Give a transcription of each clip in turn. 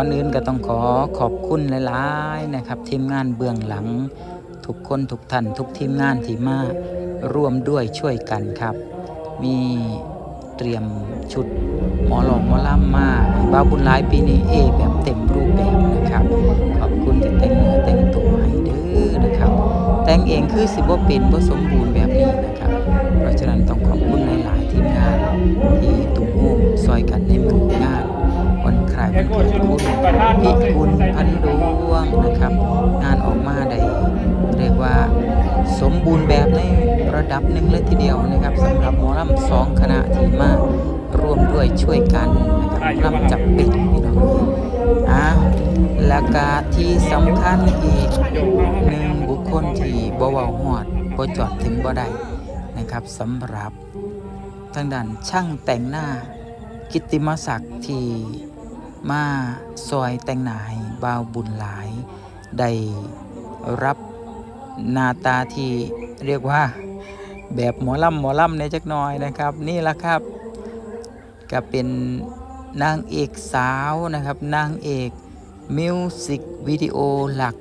ก่อนอื่นก็ต้องขอขอบคุณหลายๆนะครับ ทีมงานเบื้องหลัง ทุกคนทุกท่านทุกทีมงานที่มาร่วมด้วยช่วยกันครับ มีเตรียมชุดหมอหลอกหมอล่ำมาให้บ้าบุญหลายปีนี้เอแบบเต็มรูปแบบนะครับ ขอบคุณที่แต่งเนื้อแต่งตัวให้เด้อนะครับ แต่งเองคือสิบ่เป็นบ่สมบูรณ์ คล้ายวันเกิดคุณพันดวงนะครับ งานออกมาได้เรียกว่าสมบูรณ์แบบในระดับหนึ่งเลยทีเดียวนะครับสำหรับหมอลำสองคณะที่มาร่วมด้วยช่วยกันนะครับหมอลำจับปิดพี่น้องอะและกาที่สำคัญอีกหนึ่งบุคคลที่บ่เวาฮอดบ่จอดถึงบ่ได้นะครับสำหรับทางด้านช่างแต่งหน้ากิตติมศักดิ์ที่ มาซอยแต่งหนาให้บ่าวบุญหลาย ได้รับหน้าตาที่เรียกว่าแบบหมอลำหมอลำในจักหน่อยนะครับ นี่ละครับก็เป็นนางเอกสาวนะครับ นางเอกมิวสิกวิดีโอหลัก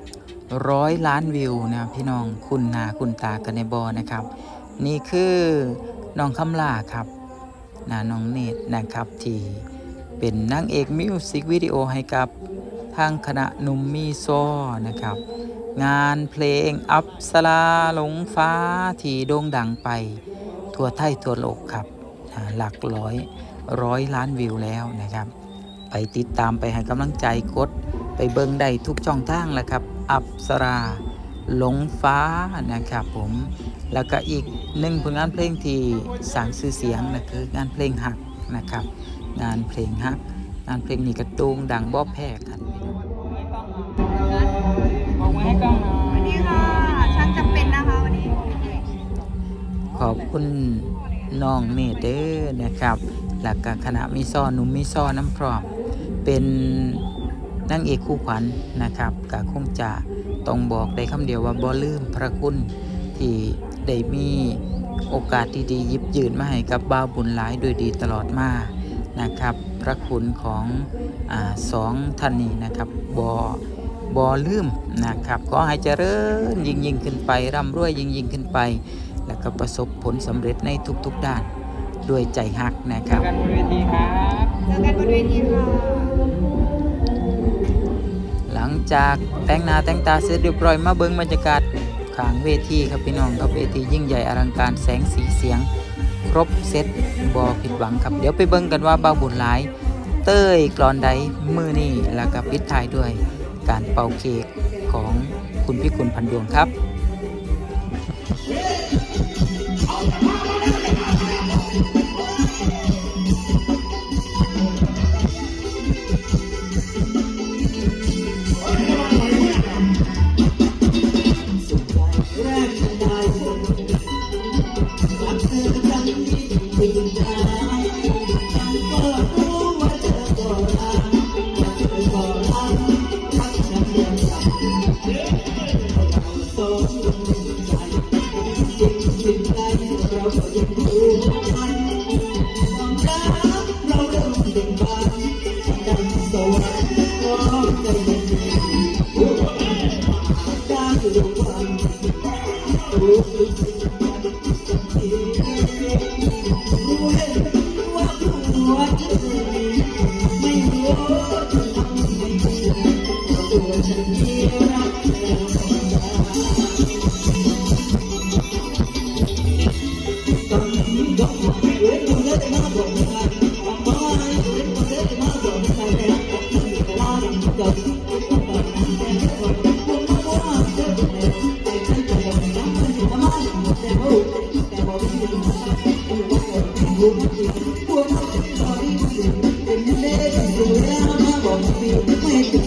ร้อยล้านวิวนะพี่น้องคุณนาคุณตากันในบอนะครับ นี่คือน้องคำลาครับนาน้องเนตรนะครับที่ เป็นนางเอกมิวสิกวิดีโอให้กับทางคณะนุ่มมีโซนะครับ งานเพลงอัปสลาหลงฟ้าที่โด่งดังไปทั่วไทยทั่วโลกครับหลักร้อยร้อยล้านวิวแล้วนะครับ ไปติดตามไปให้กำลังใจกดไปเบิ้งได้ทุกช่องทางแหละครับ อัปสราหลงฟ้านะครับผม แล้วก็อีกหนึ่งผลงานเพลงที่สั่งชื่อเสียงนะคืองานเพลงหักนะครับ งานเพลงหักงานเพลงนี้กระโด่งดังบ่แพ้กันบอกไว้ให้กล้องหน่อสวัสดีค่ะช่างจำเป็นนะคะวันนี้ ขอบคุณน้องเนเด้อนะครับแล้วก็คณะมิซ้อหนุ่มมิซ้อน้ำพร้อม เป็นนางเอกคู่ขวัญนะครับก็คงจะต้องบอกได้คำเดียวว่าบ่ลืมพระคุณที่ได้มีโอกาสดีๆหยิบยืนมาให้กับบ้าวบุญหลายโดยดีตลอดมา นะครับ พระคุณของอาสองท่านนี้นะครับบ่บ่ลืมนะครับขอให้เจริญยิ่งยิ่งขึ้นไปร่ำรวยยิ่งยิ่งขึ้นไป แล้วก็ประสบผลสำเร็จในทุกๆด้านด้วยใจฮักนะครับกันบนเวทีครับเจอกันบนเวทีค่ะหลังจากแต่งหน้าแต่งตาเสร็จเรียบร้อยมาเบิ่งบรรยากาศข้างเวทีครับพี่น้องครับเวทียิ่งใหญ่อลังการแสงสีเสียง ครบเซตบอผิดหวังครับ เดี๋ยวไปเบิ่งกันว่าบาบุญหลาย เต้ยกรอนใดมือนี่แล้วก็ปิดท้ายด้วย การเป่าเค้กของคุณพี่คุณพันดวงครับ Thank you.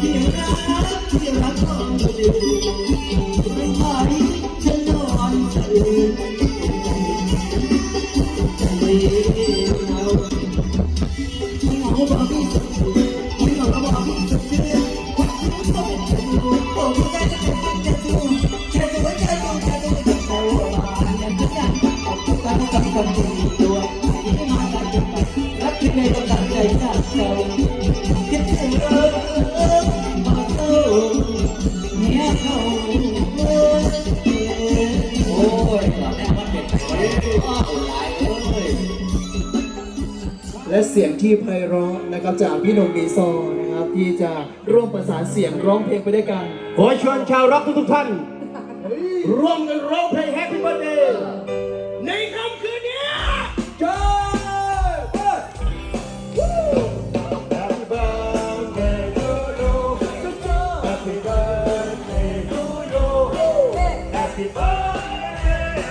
ที่รั ต้องการใจจากเราคิดถึงเออเออมาเออเนี่ยเขาโอ้ยตอนแรกมันเป็นไปอ้าวหลายเลยและเสียงที่ไพเราะนะครับจากพี่หนุ่มมีโซนะครับที่จะร่วมประสานเสียงร้องเพลงไปด้วยกัน ขอเชิญชาวร็อกทุกๆท่าน ร่วมกันร้องเพลง Happy Birthday ในค่ำคืนนี้ Happy birthday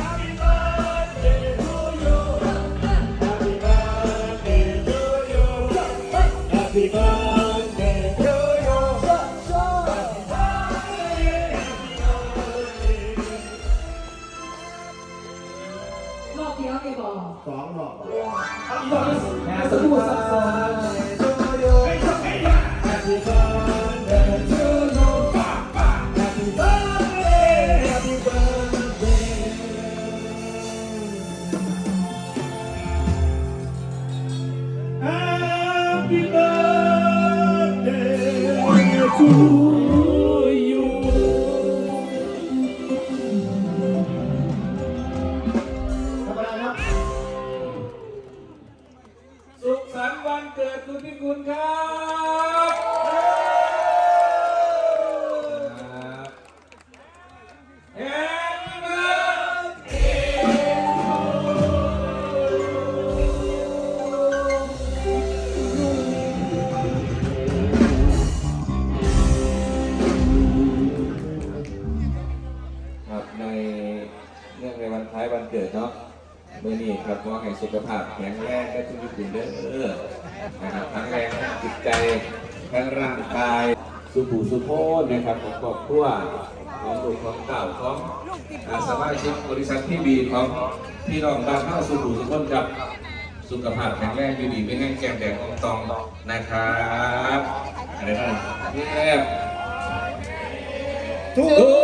Happy birthday to you Happy birthday to you Happy birthday to you รอบเดียวไม่บอกสองหรอกแค่สมุทรสาคร Happy สุขสันต์วันเกิดคุณพิคุณครับ ขอให้สุขภาพแข็งแรงได้ทุกทุกคนเด้อนะครับทั้งแรงทั้งจิตใจทั้งร่างกายสุภูสุโพนนะครับของครอบครัวของลูกของเก่าของอาสมาชิกบริษัทที่บีของพี่น้องบ้านเฮาสุภูสุโพนกับสุขภาพแข็งแรงอยู่ดีไม่แห้งแก้มแดงของตองนะครับอะไรบ้างเรียบ to you